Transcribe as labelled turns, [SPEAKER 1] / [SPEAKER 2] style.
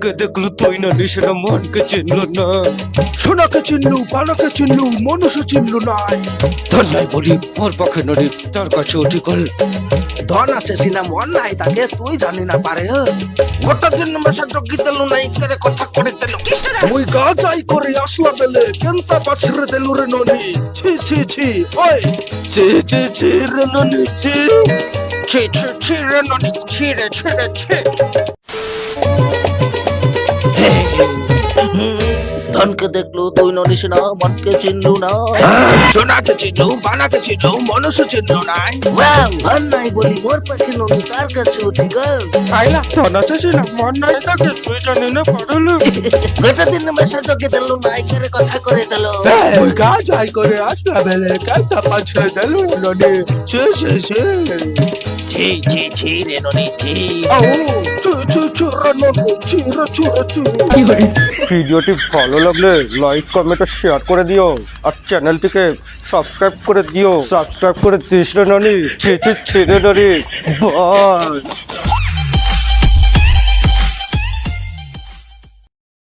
[SPEAKER 1] ধনকে দেখল তুই না নিশানা মনকে চিনল না
[SPEAKER 2] সোনাকে চিনলু পানাকে চিনলু মনুষ্য চিনলু নাই।
[SPEAKER 1] ধন নাই বলি ওর পক্ষে নড়ি তার কাছে উঠি কল।
[SPEAKER 2] ধন আছে সিনা মন নাই তাকে তুই জানি না পারে। গোটা দিন মেশা জগি তেলু নাই করে কথা করে তেলু মুই গা যাই করে আসলা বেলে কেনতা পাছরে দেলু রে ননি? ছি ছি ছি ওই।
[SPEAKER 1] চে চে চে রে ননি চে
[SPEAKER 2] ছি ছি ছি রে ননি ছি রে ছি রে ছি।
[SPEAKER 3] ধনকে দেখল তুই ননিস না মনকে চিনলু না।
[SPEAKER 2] সোনাকে চিনলু পানাকে চিনলু মনুষ্য চিনলু নাই
[SPEAKER 3] ওয়াও ধন নাই বলি মোর পাখি ননি তার কাছে উঠি গল।
[SPEAKER 1] আইলা ধন আছে সিনা মন নাই তাকে তুই জানি না পারলু
[SPEAKER 3] গোটা দিন মেশা জগে দিল নাই করে কথা করে দিল।
[SPEAKER 2] মুই গা যাই করে আসলা বেলে কেনতা পাছরে দেলু ননি ছি ছি ছি।
[SPEAKER 3] ছি ছি ছি রে ননি ছি।
[SPEAKER 2] আও
[SPEAKER 1] ভিডিওটি ভালো লাগলে লাইক কমেন্ট আর শেয়ার করে দিও। আর চ্যানেলটিকে সাবস্ক্রাইব করে দিও। সাবস্ক্রাইব করে দিস রে নানি। ছেড়ে ছেড়ে নানি। বাই